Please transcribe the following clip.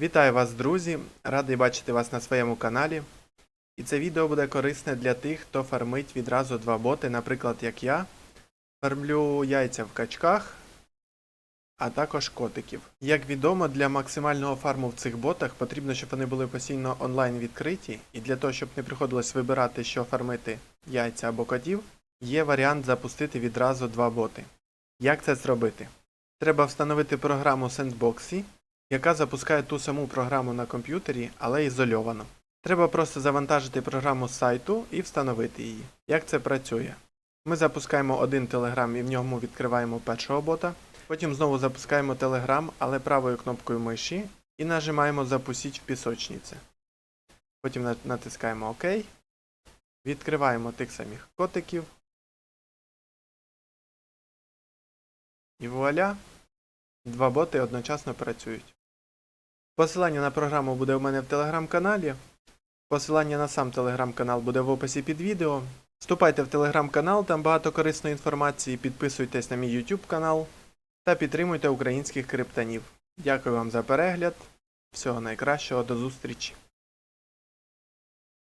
Вітаю вас, друзі! Радий бачити вас на своєму каналі. І це відео буде корисне для тих, хто фармить відразу два боти, наприклад, як я. Фармлю яйця в качках, а також котиків. Як відомо, для максимального фарму в цих ботах потрібно, щоб вони були постійно онлайн відкриті, і для того, щоб не приходилось вибирати, що фармити яйця або котів, є варіант запустити відразу два боти. Як це зробити? Треба встановити програму Sandboxy, яка запускає ту саму програму на комп'ютері, але ізольовано. Треба просто завантажити програму з сайту і встановити її. Як це працює? Ми запускаємо один Telegram і в ньому відкриваємо першого бота. Потім знову запускаємо Telegram, але правою кнопкою миші і нажимаємо Запустіть в пісочниці. Потім натискаємо ОК. Відкриваємо тих самих котиків. І вуаля! Два боти одночасно працюють. Посилання на програму буде у мене в телеграм-каналі. Посилання на сам телеграм-канал буде в описі під відео. Вступайте в телеграм-канал, там багато корисної інформації, підписуйтесь на мій YouTube канал та підтримуйте українських криптонів. Дякую вам за перегляд. Всього найкращого, до зустрічі!